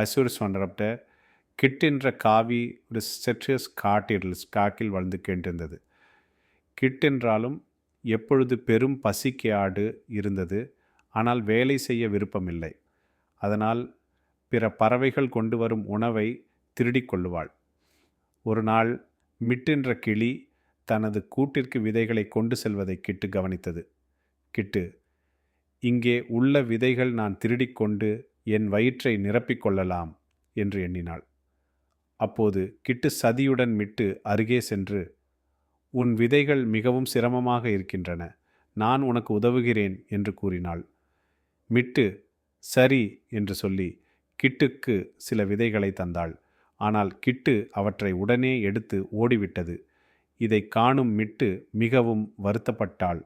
அசூரிஸ் வண்டரப்ட கிட்டின்ற காவி ஒரு செட்ரியஸ் காட்டில் காக்கில் வாழ்ந்து கேட்டிருந்தது கிட்டென்றாலும் எப்பொழுது பெரும் பசிக்கு ஆடு இருந்தது ஆனால் வேலை செய்ய விருப்பமில்லை. அதனால் பிற பறவைகள் கொண்டு வரும் உணவை திருடிக் கொள்ளுவாள். ஒரு நாள் மிட்டென்ற கிளி தனது கூட்டிற்கு விதைகளை கொண்டு செல்வதை கிட்டு கவனித்தது. கிட்டு இங்கே உள்ள விதைகள் நான் திருடிக்கொண்டு என் வயிற்றை நிரப்பிக் கொள்ளலாம் என்று எண்ணினாள். அப்போது கிட்டு சதியுடன் மிட்டு அருகே சென்று உன் விதைகள் மிகவும் சிரமமாக இருக்கின்றன. நான் உனக்கு உதவுகிறேன் என்று கூறினாள். மிட்டு சரி என்று சொல்லி கிட்டுக்கு சில விதைகளை தந்தாள். ஆனால் கிட்டு அவற்றை உடனே எடுத்து ஓடிவிட்டது. இதை காணும் மிட்டு மிகவும் வருத்தப்பட்டாள்.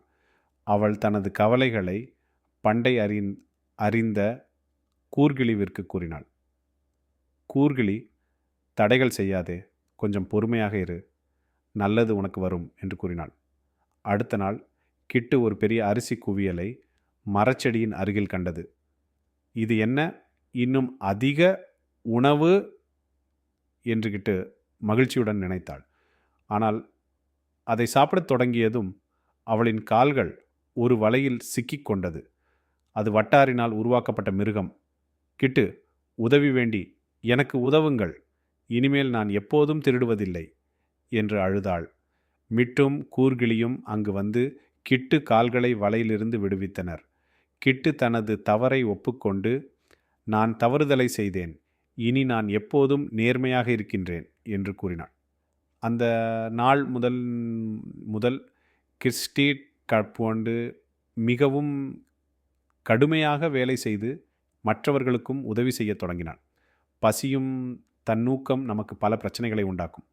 அவள் தனது கவலைகளை பண்டை அறிந் அறிந்த கூர்கிழிவிற்கு கூறினாள். கூர்கிளி தடைகள் செய்யாதே கொஞ்சம் பொறுமையாக இரு நல்லது உனக்கு வரும் என்று கூறினாள். அடுத்த நாள் கிட்டு ஒரு பெரிய அரிசி குவியலை மரச்செடியின் அருகில் கண்டது. இது என்ன? இன்னும் அதிக உணவு? என்று கிட்டு மகிழ்ச்சியுடன் நினைத்தாள். ஆனால் அதை சாப்பிடத் தொடங்கியதும் அவளின் கால்கள் ஒரு வலையில் சிக்கிக்கொண்டது அது வட்டாரினால் உருவாக்கப்பட்ட மிருகம். கிட்டு உதவி வேண்டி எனக்கு உதவுங்கள். இனிமேல் நான் எப்போதும் திருடுவதில்லை என்று அழுதாள். மிட்டும் கூர்கிளியும் அங்கு வந்து கிட்டு கால்களை வலையிலிருந்து விடுவித்தனர். கிட்டு தனது தவறை ஒப்புக்கொண்டு நான் தவறுதலை செய்தேன். இனி நான் எப்போதும் நேர்மையாக இருக்கின்றேன் என்று கூறினாள். அந்த நாள் முதல் முதல் கிறிஸ்டி கற்போண்டு மிகவும் கடுமையாக வேலை செய்து மற்றவர்களுக்கும் உதவி செய்யத் தொடங்கினான். பசியும் தன்னூக்கம் நமக்கு பல பிரச்சனைகளை உண்டாக்கும்.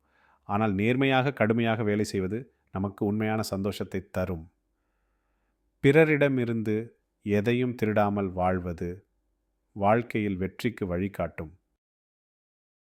ஆனால் நேர்மையாக கடுமையாக வேலை செய்வது நமக்கு உண்மையான சந்தோஷத்தை தரும். பிறரிடமிருந்து எதையும் திருடாமல் வாழ்வது வாழ்க்கையில் வெற்றிக்கு வழிகாட்டும்.